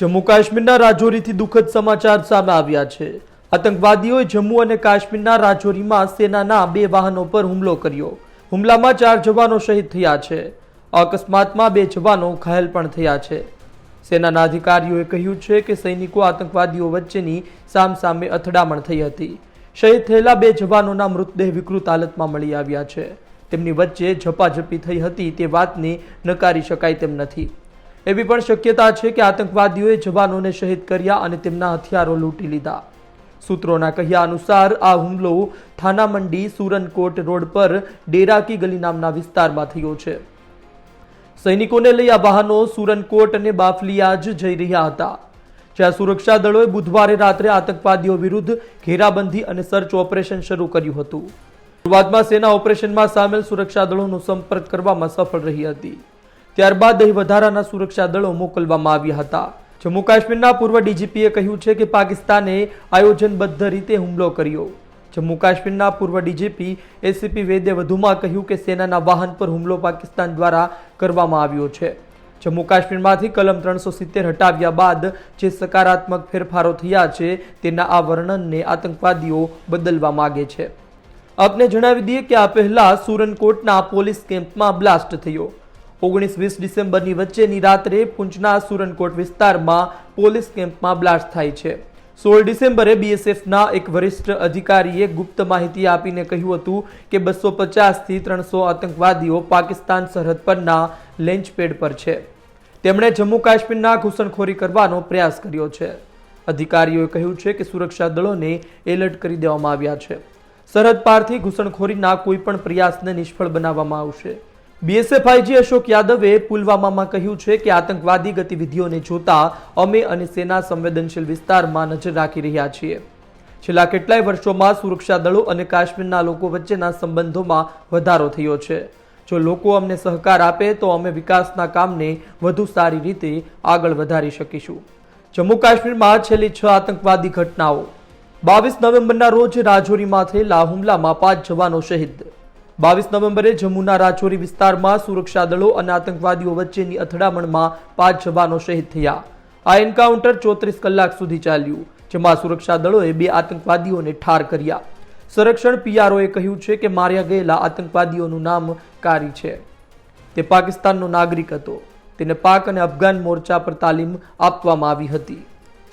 જમ્મુ કાશ્મીરના રાજૌરીથી દુઃખદ સમાચાર સામે આવ્યા છે. આતંકવાદીઓએ જમ્મુ અને કાશ્મીરના રાજૌરીમાં સેનાના બે વાહનો પર હુમલો કર્યો. હુમલામાં ચાર જવાનો શહીદ થયા છે. અકસ્માતમાં બે જવાનો ઘાયલ પણ થયા છે. સેનાના અધિકારીઓએ કહ્યું છે કે સૈનિકો આતંકવાદીઓ વચ્ચેની સામસામે અથડામણ થઈ હતી. શહીદ થયેલા બે જવાનોના મૃતદેહ વિકૃત હાલતમાં મળી આવ્યા છે. તેમની વચ્ચે ઝપાઝપી થઈ હતી તે વાતને નકારી શકાય તેમ નથી. એવી પણ શક્યતા છે કે આતંકવાદીઓએ જવાનોને શહીદ કર્યા અને તેમના હથિયારો લૂંટી લીધા. સૂત્રોના કહ્યા અનુસાર આ હુમલો થાનામંડી સુરનકોટ રોડ પર ડેરાકી ગલી નામના વિસ્તારમાં થયો છે. સૈનિકોને લઈ આ વાહનો સુરનકોટ અને બાફલિયાજ જઈ રહ્યા હતા. જ્યાં સુરક્ષા દળોએ બુધવારે રાત્રે આતંકવાદીઓ વિરુદ્ધ ઘેરાબંધી અને સર્ચ ઓપરેશન શરૂ કર્યું હતું. શરૂઆતમાં સેના ઓપરેશનમાં સામેલ સુરક્ષા દળોનો સંપર્ક કરવામાં સફળ રહી હતી. ત્યારબાદ અહીં વધારાના સુરક્ષા દળો મોકલવામાં આવ્યા હતા. જમ્મુ કાશ્મીરના પૂર્વ ડીજીપીએ કહ્યું છે કે પાકિસ્તાને આયોજનબદ્ધ રીતે હુમલો કર્યો. જમ્મુ કાશ્મીરના પૂર્વ ડીજીપી એસીપી વેદે વધુમાં કહ્યું કે સેનાના વાહન પર હુમલો પાકિસ્તાન દ્વારા કરવામાં આવ્યો છે. જમ્મુ કાશ્મીરમાંથી કલમ ત્રણસો સિત્તેર હટાવ્યા બાદ જે સકારાત્મક ફેરફારો થયા છે તેના આ વર્ણનને આતંકવાદીઓ બદલવા માગે છે. આપને જણાવી દઈએ કે આ પહેલા સુરનકોટના પોલીસ કેમ્પમાં બ્લાસ્ટ થયો. ઓગણીસ વીસ ડિસેમ્બરની વચ્ચેની રાત્રે પૂંચના સુરનકોટ વિસ્તારમાં પોલીસ કેમ્પમાં બ્લાસ્ટ થાય છે. સોળ ડિસેમ્બરે બીએસએફના એક વરિષ્ઠ અધિકારીએ ગુપ્ત માહિતી આપીને કહ્યું હતું કે બસો પચાસથી ત્રણસો આતંકવાદીઓ પાકિસ્તાન સરહદ પરના લેન્ચપેડ પર છે. તેમણે જમ્મુ કાશ્મીરના ઘૂસણખોરી કરવાનો પ્રયાસ કર્યો છે. અધિકારીઓએ કહ્યું છે કે સુરક્ષા દળોને એલર્ટ કરી દેવામાં આવ્યા છે. સરહદ પારથી ઘૂસણખોરીના કોઈપણ પ્રયાસને નિષ્ફળ બનાવવામાં આવશે. બીએસએફ આઈજી અશોક યાદવે પુલવામામાં કહ્યું છે કે આતંકવાદી ગતિવિધિઓને જોતા અમે અને સેના સંવેદનશીલ વિસ્તારમાં નજર રાખી રહ્યા છીએ. છેલ્લા કેટલાય વર્ષોમાં સુરક્ષા દળો અને કાશ્મીરના લોકો વચ્ચેના સંબંધોમાં વધારો થયો છે. જો લોકો અમને સહકાર આપે તો અમે વિકાસના કામને વધુ સારી રીતે આગળ વધારી શકીશું. જમ્મુ કાશ્મીરમાં છેલ્લી છ આતંકવાદી ઘટનાઓ. બાવીસ નવેમ્બરના રોજ રાજૌરીમાં થયેલા હુમલામાં પાંચ જવાનો શહીદ. બાવીસ નવેમ્બરે જમ્મુના રાજૌરી વિસ્તારમાં સુરક્ષા દળો અને આતંકવાદીઓ વચ્ચેની અથડામણમાં પાંચ જવાનો શહીદ થયા. આ એન્કાઉન્ટર ચોત્રીસ કલાક સુધી ચાલ્યું, જેમાં સુરક્ષા દળોએ બે આતંકવાદીઓને ઠાર કર્યા. સંરક્ષણ પીઆરઓએ કહ્યું છે કે માર્યા ગયેલા આતંકવાદીઓનું નામ કારી છે. તે પાકિસ્તાનનો નાગરિક હતો. તેને પાક અને અફઘાન મોરચા પર તાલીમ આપવામાં આવી હતી.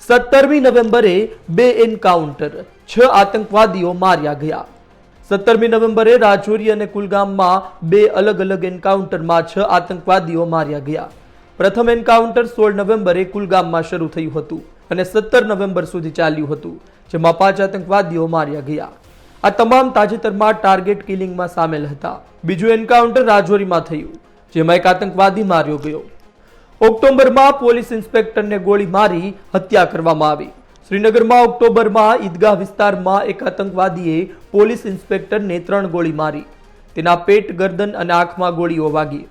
સત્તરમી નવેમ્બરે બે એન્કાઉન્ટર, છ આતંકવાદીઓ માર્યા ગયા. સત્તરમી નવેમ્બરે રાજૌરી અને કુલગામમાં બે અલગ અલગ એન્કાઉન્ટરમાં છ આતંકવાદીઓ માર્યા ગયા. પ્રથમ એન્કાઉન્ટર સોળ નવેમ્બરે કુલગામમાં શરૂ થયું હતું અને સત્તર નવેમ્બર સુધી ચાલ્યું હતું, જેમાં પાંચ આતંકવાદીઓ માર્યા ગયા. આ તમામ તાજેતરમાં ટાર્ગેટ કિલિંગમાં સામેલ હતા. બીજું એન્કાઉન્ટર રાજૌરીમાં થયું, જેમાં એક આતંકવાદી માર્યો ગયો. ઓક્ટોબરમાં પોલીસ ઇન્સ્પેક્ટરને ગોળી મારી હત્યા કરવામાં આવી. શ્રીનગરમાં ઓક્ટોબરમાં ઈદગાહ વિસ્તારમાં એક આતંકવાદીએ પોલીસ ઇન્સ્પેક્ટરને ત્રણ ગોળી મારી. તેના પેટ, ગરદન અને આંખમાં ગોળીઓ વાગી.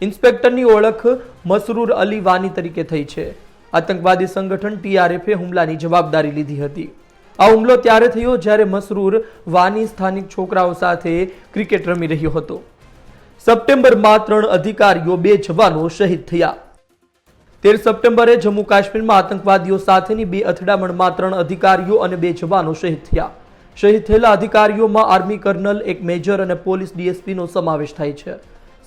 ઇન્સ્પેક્ટરની ઓળખ મસરૂર અલી વાની તરીકે થઈ છે. આતંકવાદી સંગઠન ટીઆરએફે હુમલાની જવાબદારી લીધી હતી. આ હુમલો ત્યારે થયો જ્યારે મસરૂર વાની સ્થાનિક છોકરાઓ સાથે ક્રિકેટ રમી રહ્યો હતો. સપ્ટેમ્બરમાં ત્રણ અધિકારીઓ બે જવાનો શહીદ થયા. તેર સપ્ટેમ્બરે જમ્મુ કાશ્મીરમાં આતંકવાદીઓ સાથેની બે અથડામણમાં ત્રણ અધિકારીઓ અને બે જવાનો શહીદ થયા. શહીદ થયેલા અધિકારીઓમાં આર્મી કર્નલ, એક મેજર અને પોલીસ ડીએસપીનો સમાવેશ થાય છે.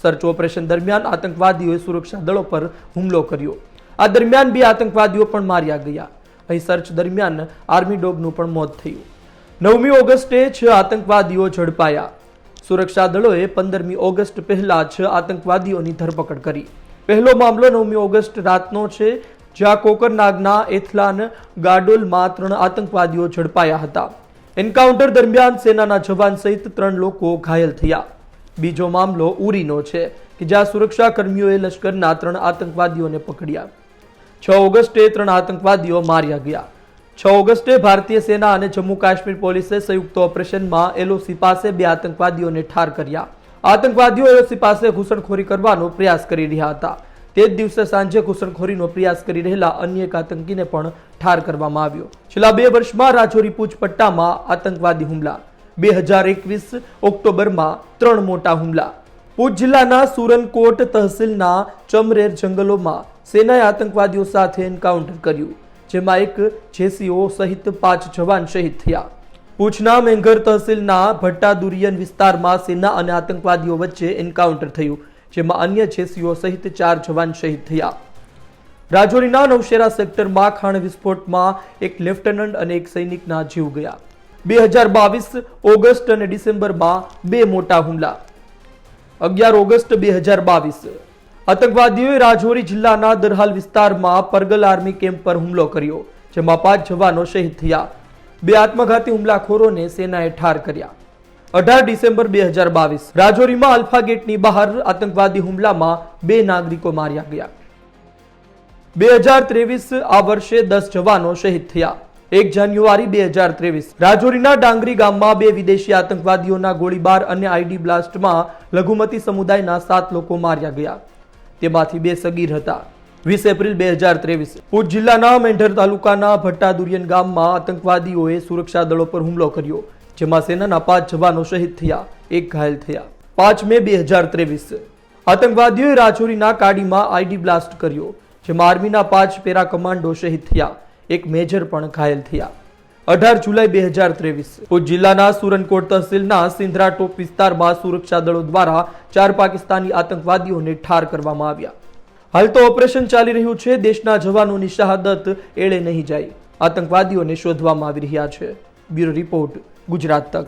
સર્ચ ઓપરેશન દરમિયાન આતંકવાદીઓએ સુરક્ષા દળો પર હુમલો કર્યો. આ દરમિયાન બે આતંકવાદીઓ પણ માર્યા ગયા. અહીં સર્ચ દરમિયાન આર્મી ડોગનું પણ મોત થયું. નવમી ઓગસ્ટે છ આતંકવાદીઓ ઝડપાયા. સુરક્ષા દળોએ પંદરમી ઓગસ્ટ પહેલા છ આતંકવાદીઓની ધરપકડ કરી. પહેલો મામલો નવમી ઓગસ્ટ રાતનો છે, જ્યાં કોકરનાગના એથલાન ગાડોલમાં ત્રણ આતંકવાદીઓ ઝડપાયા હતા. એન્કાઉન્ટર દરમિયાન સેનાના જવાન સહિત ત્રણ લોકો ઘાયલ થયા. બીજો મામલો ઉરીનો છે, કે જ્યાં સુરક્ષા કર્મીઓએ લશ્કરના ત્રણ આતંકવાદીઓને પકડ્યા. છ ઓગસ્ટે ત્રણ આતંકવાદીઓ માર્યા ગયા. છ ઓગસ્ટે ભારતીય સેના અને જમ્મુ કાશ્મીર પોલીસે સંયુક્ત ઓપરેશનમાં એલઓસી પાસે બે આતંકવાદીઓને ઠાર કર્યા. આતંકવાદીઓ એલઓસી પાસે ઘૂસણખોરી કરવાનો પ્રયાસ કરી રહ્યા હતા. તે જ દિવસે સાંજે ઘૂસણખોરીનો પ્રયાસ કરી રહેલા અન્ય એક આતંકીને પણ ઠાર કરવામાં આવ્યો. છેલ્લા બે વર્ષમાં રાજૌરી પૂંચ પટ્ટામાં આતંકવાદી હુમલા, બે હજાર એકવીસ ઓક્ટોબરમાં ત્રણ મોટા હુમલા. પૂંછ જિલ્લાના સુરનકોટ તહસીલના ચમરેર જંગલોમાં સેનાએ આતંકવાદીઓ સાથે એન્કાઉન્ટર કર્યું, જેમાં એક જેસીઓ સહિત પાંચ જવાન શહીદ થયા. પૂછના મેંઘર તહસીલના ભટ્ટાદુરિયન વિસ્તારમાં સેના અને આતંકવાદીઓ વચ્ચે એન્કાઉન્ટર થયું, જેમાં અન્ય જેસીઓ સહિત ચાર જવાન શહીદ થયા. રાજૌરીના નવશેરા સેક્ટરમાં ખાણ વિસ્ફોટમાં એક લેફ્ટનન્ટ અને એક સૈનિકના જીવ ગયા. બે હજાર બાવીસ ઓગસ્ટ અને ડિસેમ્બરમાં બે મોટા હુમલા. અગિયાર ઓગસ્ટ બે હજાર બાવીસ. આતંકવાદીઓએ રાજૌરી જિલ્લાના દરહાલ વિસ્તારમાં પરગલ આર્મી કેમ્પ પર હુમલો કર્યો, જેમાં પાંચ જવાનો શહીદ થયા. બે આત્મઘાતી હુમલાખોરોને સેનાએ ઠાર કર્યા. અઢાર ડિસેમ્બર બે હજાર બાવીસ, રાજૌરીમાં અલ્ફા બહાર આતંકવાદી હુમલામાં બે નાગરિકો માર્યા ગયા. બે હજાર ત્રેવીસ આ વર્ષે દસ જવાનો શહીદ થયા. એક જાન્યુઆરી બે હજાર ત્રેવીસ, રાજૌરીના ડાંગરી ગામમાં બે વિદેશી આતંકવાદીઓના ગોળીબાર અને આઈડી બ્લાસ્ટમાં લઘુમતી સમુદાયના સાત લોકો માર્યા ગયા. તેમાંથી બે સગીર હતા. વીસ એપ્રિલ બે હજાર ત્રેવીસ. પૂંછ જિલ્લાના મેંઢર તાલુકાના ભટ્ટાદુરિયન ગામમાં આતંકવાદીઓએ સુરક્ષા દળો પર હુમલો કર્યો, જેમાં સેનાના પાંચ જવાનો શહીદ થયા, એક ઘાયલ થયા. પાંચ મે બે હજાર ત્રેવીસ. આતંકવાદીઓએ રાજૌરીના કાડીમાં આઈડી બ્લાસ્ટ કર્યો, જેમાં આર્મીના પાંચ પેરા કમાન્ડો શહીદ થયા, એક મેજર પણ ઘાયલ થયા. અઢાર જુલાઈ બે હજાર ત્રેવીસ. પૂંછ જિલ્લાના સુરનકોટ તહસીલના સિંધરા ટોપ વિસ્તારમાં સુરક્ષા દળો દ્વારા ચાર પાકિસ્તાની આતંકવાદીઓને ઠાર કરવામાં આવ્યા. હાલ તો ઓપરેશન ચાલી રહ્યું છે. દેશના જવાનોની શહાદત એળે નહીં જાય. આતંકવાદીઓને શોધવામાં આવી રહ્યા છે. બ્યુરો રિપોર્ટ ગુજરાત તક.